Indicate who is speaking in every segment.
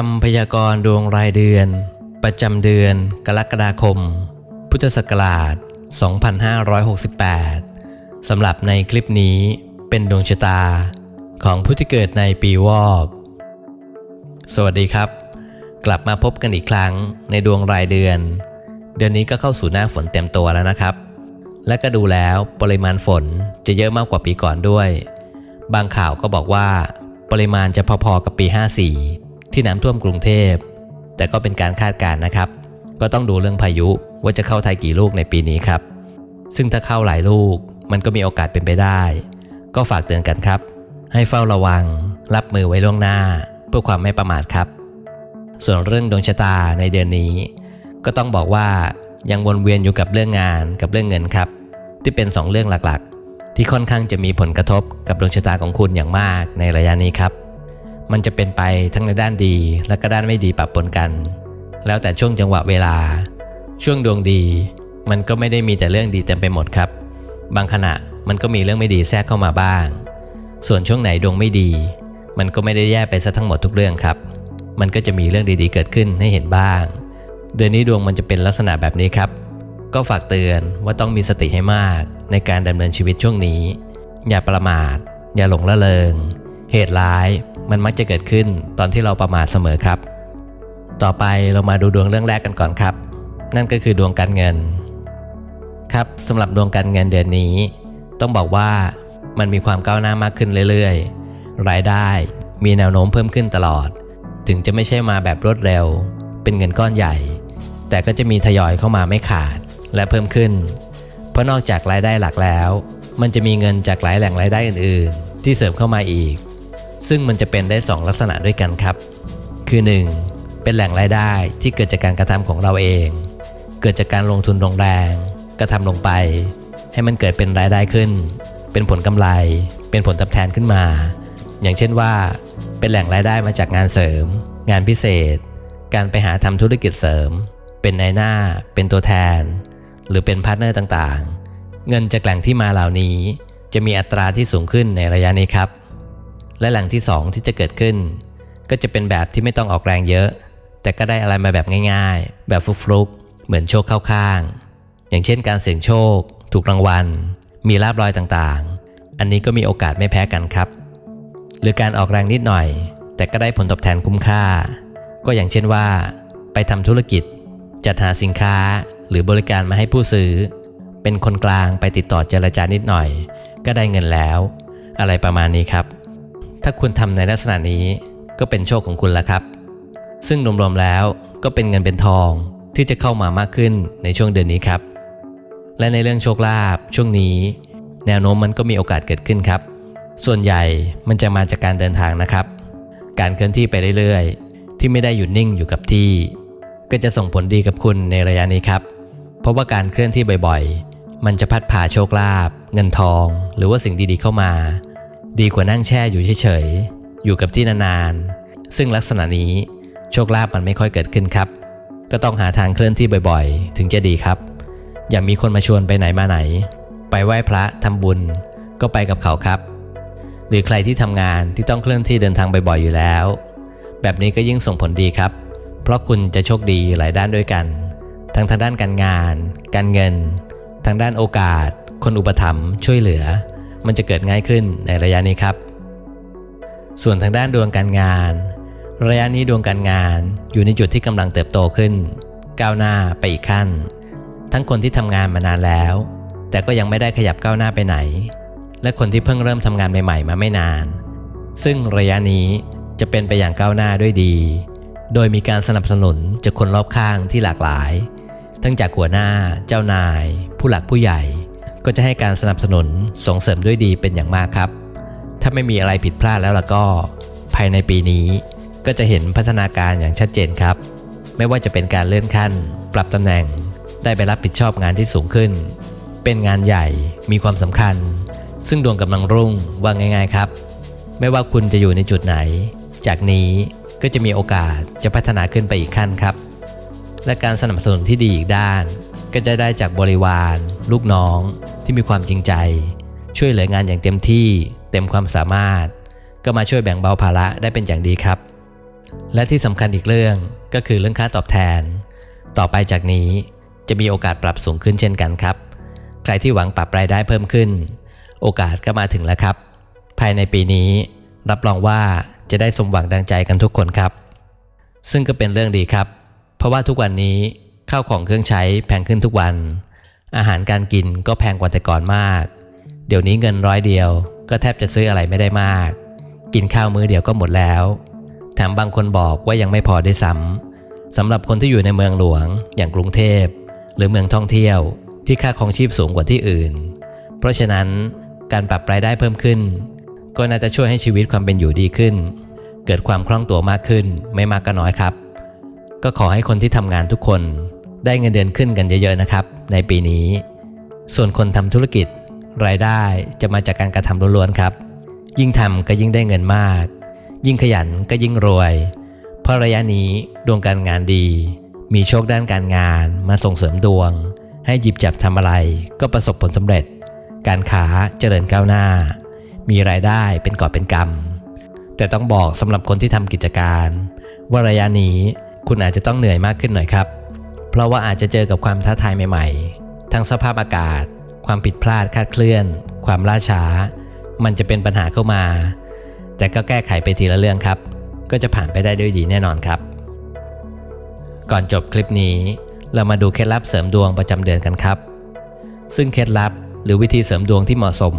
Speaker 1: คำพยากรณ์ดวงรายเดือน ประจำเดือน กรกฎาคม พุทธศักราช 2568 สำหรับในคลิปนี้เป็นดวงชะตาของผู้ที่เกิดในปีวอก สวัสดีครับ กลับมาพบกันอีกครั้งในดวงรายเดือน เดือนนี้ก็เข้าสู่หน้าฝนเต็มตัวแล้วนะครับ และก็ดูแล้วปริมาณฝนจะเยอะมากกว่าปีก่อนด้วย บางข่าวก็บอกว่า ปริมาณจะพอๆกับปี 54 ที่น้ำท่วมกรุงเทพ แต่ก็เป็นการคาดการณ์นะครับ ก็ต้องดูเรื่องพายุว่าจะเข้าไทยกี่ลูกในปีนี้ครับ ซึ่งถ้าเข้าหลายลูกมันก็มีโอกาสเป็นไปได้ ก็ฝากเตือนกันครับ ให้เฝ้าระวัง รับมือไว้ล่วงหน้า เพื่อความไม่ประมาทครับ ส่วนเรื่องดวงชะตาในเดือนนี้ ก็ต้องบอกว่ายังวนเวียนอยู่กับเรื่องงานกับเรื่องเงินครับ ที่เป็น 2 เรื่องหลักๆ ที่ค่อนข้างจะมีผลกระทบกับดวงชะตาของคุณอย่างมากในระยะนี้ครับ มันจะเป็นไปทั้งในด้านดีและก็ด้านไม่ดีปะปนกัน แล้วแต่ช่วงจังหวะเวลา ช่วงดวงดี มันก็ไม่ได้มีแต่เรื่องดีเต็มไปหมดครับ บางขณะมันก็มีเรื่องไม่ดีแทรกเข้ามาบ้าง ส่วนช่วงไหนดวงไม่ดี มันก็ไม่ได้แย่ไปซะทั้งหมดทุกเรื่องครับ มันก็จะมีเรื่องดีๆเกิดขึ้นให้เห็นบ้าง เดือนนี้ดวงมันจะเป็นลักษณะแบบนี้ครับ ก็ฝากเตือนว่าต้องมีสติให้มากในการดำเนินชีวิตช่วงนี้ อย่าประมาท อย่าหลงละเลง เหตุร้าย มันมักจะเกิดขึ้นตอนที่เราประมาทเสมอครับ ต่อไปเรามาดูดวงเรื่องแรกกันก่อนครับ นั่นก็คือดวงการเงิน ครับสำหรับดวงการเงินเดือนนี้ ต้องบอกว่ามันมีความก้าวหน้ามากขึ้นเรื่อยๆ รายได้มีแนวโน้มเพิ่มขึ้นตลอด ถึงจะไม่ใช่มาแบบรวดเร็ว เป็นเงินก้อนใหญ่ แต่ก็จะมีทยอยเข้ามาไม่ขาดและเพิ่มขึ้น เพราะนอกจากรายได้หลักแล้ว มันจะมีเงินจากหลายแหล่งรายได้อื่น ๆ ที่เสริมเข้ามาอีก ซึ่งมันจะเป็นได้ 2 ลักษณะด้วยกันครับ คือ 1. เป็นแหล่งรายได้ที่เกิดจากการกระทำของเราเอง เกิดจากการลงทุนลงแรงกระทำลงไป ให้มันเกิดเป็นรายได้ขึ้น เป็นผลกำไร เป็นผลตอบแทนขึ้นมา อย่างเช่นว่า เป็นแหล่งรายได้มาจากงานเสริม งานพิเศษ การไปหาทำธุรกิจเสริม เป็นนายหน้า เป็นตัวแทน หรือเป็นพาร์ทเนอร์ต่างๆ เงินจากแหล่งที่มาเหล่านี้ จะมีอัตราที่สูงขึ้นในระยะนี้ครับ และแหล่งที่ 2 ที่จะเกิดขึ้น ก็จะเป็นแบบที่ไม่ต้องออกแรงเยอะ แต่ก็ได้อะไรมาแบบง่ายๆ แบบฟลุกๆ เหมือนโชคเข้าข้าง อย่างเช่นการเสี่ยงโชค ถูกรางวัล มีลาบลอยต่างๆ อันนี้ก็มีโอกาสไม่แพ้กันครับ หรือการออกแรงนิดหน่อย แต่ก็ได้ผลตอบแทนคุ้มค่า ก็อย่างเช่นว่า ไปทำธุรกิจ จัดหาสินค้าหรือบริการมาให้ผู้ซื้อ เป็นคนกลางไปติดต่อเจรจานิดหน่อย ก็ได้เงินแล้ว อะไรประมาณนี้ครับ ถ้าคุณทำในลักษณะนี้ก็เป็นโชคของคุณแล้วครับ ซึ่งรวมๆแล้วก็เป็นเงินเป็นทองที่จะเข้ามามากขึ้นในช่วงเดือนนี้ครับ และในเรื่องโชคลาภช่วงนี้ แนวโน้มมันก็มีโอกาสเกิดขึ้นครับ ส่วนใหญ่มันจะมาจากการเดินทางนะครับ การเคลื่อนที่ไปเรื่อยๆ ที่ไม่ได้หยุดนิ่งอยู่กับที่ ก็จะส่งผลดีกับคุณในระยะนี้ครับ เพราะว่าการเคลื่อนที่บ่อยๆ มันจะพัดพาโชคลาภเงินทอง หรือว่าสิ่งดีๆเข้ามา ดีกว่านั่งแช่อยู่เฉยๆ อยู่กับที่นานๆ ซึ่งลักษณะนี้โชคลาภมันไม่ค่อยเกิดขึ้นครับ ก็ต้องหาทางเคลื่อนที่บ่อยๆ ถึงจะดีครับ อย่ามีคนมาชวนไปไหนมาไหน ไปไหว้พระทำบุญ ก็ไปกับเขาครับ หรือใครที่ทำงานที่ต้องเคลื่อนที่เดินทางบ่อยๆ อยู่แล้ว แบบนี้ก็ยิ่งส่งผลดีครับ เพราะคุณจะโชคดีหลายด้านด้วยกัน ทั้งทางด้านการงาน การเงิน ทางด้านโอกาส คนอุปถัมภ์ช่วยเหลือ มันจะเกิดง่ายขึ้นในระยะนี้ครับ ส่วนทางด้านดวงการงาน ระยะนี้ดวงการงานอยู่ในจุดที่กำลังเติบโตขึ้น ก้าวหน้าไปอีกขั้น ทั้งคนที่ทำงานมานานแล้ว แต่ก็ยังไม่ได้ขยับก้าวหน้าไปไหน และคนที่เพิ่งเริ่มทำงานใหม่ๆ มาไม่นาน ซึ่งระยะนี้จะเป็นไปอย่างก้าวหน้าด้วยดี โดยมีการสนับสนุนจากคนรอบข้างที่หลากหลาย ทั้งจากหัวหน้า เจ้านาย ผู้หลักผู้ใหญ่ ก็จะให้การสนับสนุนส่งเสริมด้วยดีเป็นอย่างมากครับ ถ้าไม่มีอะไรผิดพลาดแล้วล่ะก็ ภายในปีนี้ ก็จะเห็นพัฒนาการอย่างชัดเจนครับ ไม่ว่าจะเป็นการเลื่อนขั้น ปรับตำแหน่ง ได้ไปรับผิดชอบงานที่สูงขึ้น เป็นงานใหญ่มีความสำคัญ ซึ่งดวงกำลังรุ่งว่าง่าย ๆครับ ไม่ว่าคุณจะอยู่ในจุดไหน จากนี้ก็จะมีโอกาสจะพัฒนาขึ้นไปอีกขั้นครับ และการสนับสนุนที่ดีอีกด้าน ก็จะได้จากบริวาร ลูกน้องที่มีความจริงใจ ช่วยเหลืองานอย่างเต็มที่เต็มความสามารถ ก็มาช่วยแบ่งเบาภาระได้เป็นอย่างดีครับ และที่สำคัญอีกเรื่องก็คือเรื่องค่าตอบแทน ต่อไปจากนี้จะมีโอกาสปรับสูงขึ้นเช่นกันครับ ใครที่หวังปรับรายได้เพิ่มขึ้น โอกาสก็มาถึงแล้วครับ ภายในปีนี้รับรองว่าจะได้สมหวังดังใจกันทุกคนครับ ซึ่งก็เป็นเรื่องดีครับ เพราะว่าทุกวันนี้ ข้าวของเครื่องใช้แพงขึ้นทุกวัน อาหารการกินก็แพงกว่าแต่ก่อนมาก เดี๋ยวนี้เงินร้อยเดียว ก็แทบจะซื้ออะไรไม่ได้มาก กินข้าวมื้อเดียวก็หมดแล้ว แถมบางคนบอกว่ายังไม่พอได้ซ้ำสำหรับคนที่อยู่ในเมืองหลวง อย่างกรุงเทพ หรือเมืองท่องเที่ยว ที่ค่าครองชีพสูงกว่าที่อื่น เพราะฉะนั้นการปรับรายได้เพิ่มขึ้น ก็น่าจะช่วยให้ชีวิตความเป็นอยู่ดีขึ้น เกิดความคล่องตัวมากขึ้นไม่มากก็น้อยครับ ก็ขอให้คนที่ทำงานทุกคน ได้เงินเดือนขึ้นกันเยอะๆนะครับ ในปีนี้ ส่วนคนทำธุรกิจรายได้จะมาจากการกระทำล้วนๆครับ ยิ่งทำก็ยิ่งได้เงินมาก ยิ่งขยันก็ยิ่งรวย เพราะระยะนี้ดวงการงานดี มีโชคด้านการงานมาส่งเสริมดวง ให้หยิบจับทำอะไรก็ประสบผลสำเร็จ การค้าเจริญก้าวหน้า มีรายได้เป็นกอบเป็นกำแต่ต้องบอกสำหรับคนที่ทำกิจการ ว่าระยะนี้คุณอาจจะต้องเหนื่อยมากขึ้นหน่อยครับ เพราะว่าอาจจะเจอกับความท้าทายใหม่ๆ ทั้งสภาพอากาศ ความผิดพลาดคาดเคลื่อน ความล่าช้า มันจะเป็นปัญหาเข้ามา แต่ก็แก้ไขไปทีละเรื่องครับ ก็จะผ่านไปได้ด้วยดีแน่นอนครับ ก่อนจบคลิปนี้ เรามาดูเคล็ดลับเสริมดวงประจำเดือนกันครับ ซึ่งเคล็ดลับหรือวิธีเสริมดวงที่เหมาะสม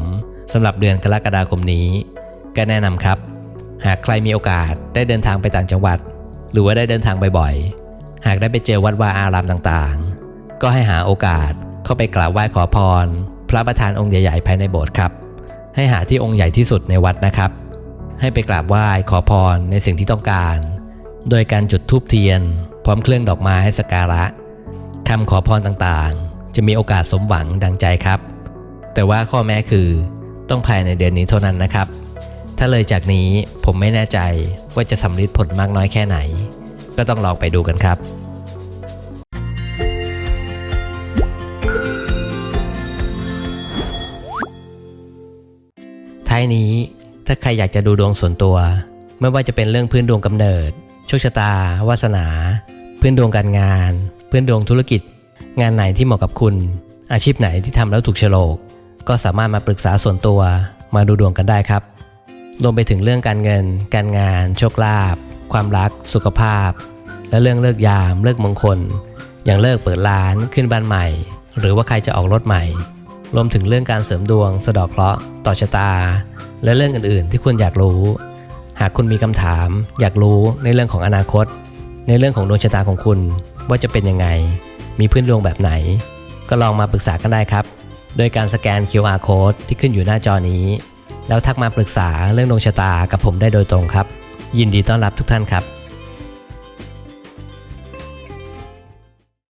Speaker 1: สำหรับเดือนกรกฎาคมนี้ ก็แนะนำครับ หากใครมีโอกาสได้เดินทางไปต่างจังหวัด หรือว่าได้เดินทางบ่อยๆ หากได้ไปเจอวัดวาอารามต่างๆ ก็ให้หาโอกาสเข้าไปกราบไหว้ขอพร พระประธานองค์ใหญ่ๆภายในโบสถ์ครับ ให้หาที่องค์ใหญ่ที่สุดในวัดนะครับ ให้ไปกราบไหว้ขอพรในสิ่งที่ต้องการ โดยการจุดธูปเทียน พร้อมเครื่องดอกไม้ให้สักการะคำขอพรต่างๆ จะมีโอกาสสมหวังดังใจครับ แต่ว่าข้อแม้คือต้องภายในเดือนนี้เท่านั้นนะครับ ถ้าเลยจากนี้ผมไม่แน่ใจว่าจะสำลิดผลมากน้อยแค่ไหน ก็ต้องลองไปดูกันครับท้ายนี้ถ้าใครอยากจะดูดวงส่วนตัว ไม่ว่าจะเป็นเรื่องพื้นดวงกำเนิด โชคชะตา วาสนา พื้นดวงการงาน พื้นดวงธุรกิจ งานไหนที่เหมาะกับคุณ อาชีพไหนที่ทำแล้วถูกโฉลก ก็สามารถมาปรึกษาส่วนตัวมาดูดวงกันได้ครับรวมไปถึงเรื่องการเงิน การงาน โชคลาภ ความรัก สุขภาพ และเรื่องเลิกยาม เลิกมงคล อย่างเลิกเปิดร้านขึ้นบ้านใหม่ หรือว่าใครจะออกรถใหม่ รวมถึงเรื่องการเสริมดวง สะดอกเคราะห์ต่อชะตา และเรื่องอื่นๆ ที่คุณอยากรู้ หากคุณมีคำถาม อยากรู้ในเรื่องของอนาคต ในเรื่องของดวงชะตาของคุณ ว่าจะเป็นยังไง มีพื้นดวงแบบไหน ก็ลองมาปรึกษากันได้ครับ โดยการสแกน QR code ที่ขึ้นอยู่หน้าจอนี้ แล้วทักมาปรึกษาเรื่องดวงชะตากับผมได้โดยตรงครับ ยินดีต้อนรับทุกท่านครับ